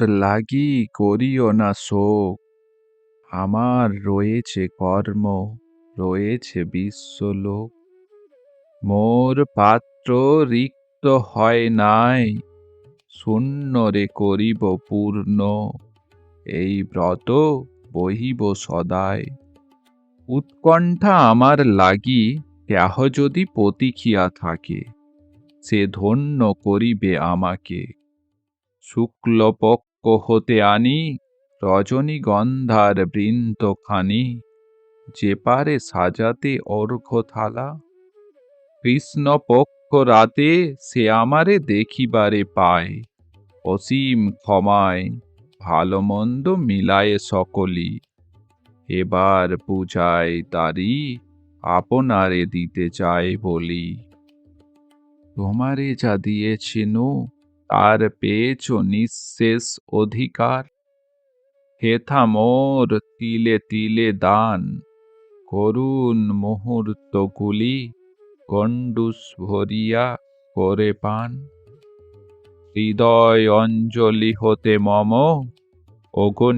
লাগি করিও না শোক। আমার রয়েছে কর্ম, রয়েছে বিশ্বলোক। মোর পাত্র রিক্ত হয় নাই, শূন্য রে করিব পূর্ণ। এই ব্রত বহিব সদায়। উৎকণ্ঠা আমার লাগি, কেহ যদি প্রতীক্ষিয়া থাকে, সে ধন্য করিবে আমাকে। শুক্লপক্ষ হতে আনি রজনীগন্ধার বৃন্তখানি যে পারে সাজাতে অর্ঘ্য থালা। কৃষ্ণপক্ষ রাতে সে আমারে দেখিবারে পায়। অসীম ক্ষমায় ভালো মন্দ মিলায়ে সকলি। এবার পূজায় তারি আপনারে দিতে চায় বলি। তোমারে যা দিয়েছিনু তার পেয়েছ নিঃশেষ অধিকার। হেথা মোর তিলে তিলে দান, করুণ মুহূর্তগুলি গণ্ডুস ভরিয়া করে পান। হৃদয় অঞ্জলি হতে মম, ওগো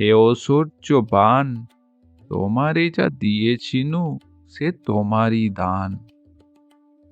হে ঐশ্বর্য বান, তোমারে যা দিয়েছিনু সে তোমারই দান।